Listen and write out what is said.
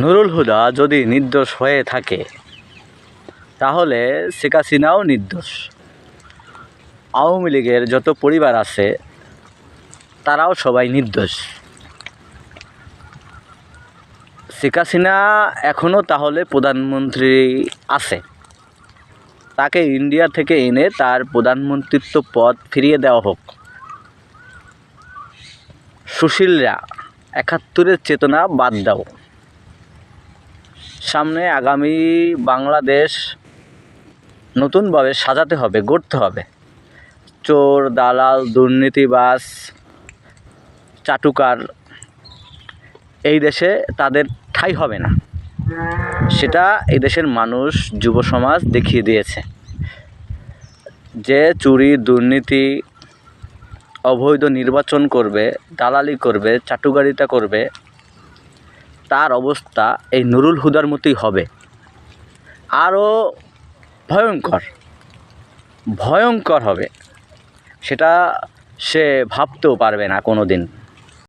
নুরুল হুদা যদি নির্দোষ হয়ে থাকে, তাহলে শেখ হাসিনাও নির্দোষ। আওয়ামী লীগের যত পরিবার আছে, তারাও সবাই নির্দোষ। শেখ হাসিনা এখনও তাহলে প্রধানমন্ত্রী আছে। তাকে ইন্ডিয়া থেকে এনে তার প্রধানমন্ত্রিত্ব পদ ফিরিয়ে দেওয়া হোক। সুশীলরা একাত্তরের চেতনা বাদ দাও। সামনে আগামী বাংলাদেশ নতুনভাবে সাজাতে হবে, গড়তে হবে। চোর, দালাল দুর্নীতিবাস চাটুকার, এই দেশে তাদের ঠাঁই হবে না। সেটা এই দেশের মানুষ, যুব সমাজ দেখিয়ে দিয়েছে। যে চুরি, দুর্নীতি, অবৈধ নির্বাচন করবে, দালালি করবে, চাটুকারিতা করবে তার অবস্থা এই নুরুল হুদার মতোই হবে। আরও ভয়ঙ্কর ভয়ঙ্কর হবে। সেটা সে ভাবতেও পারবে না কোনো দিন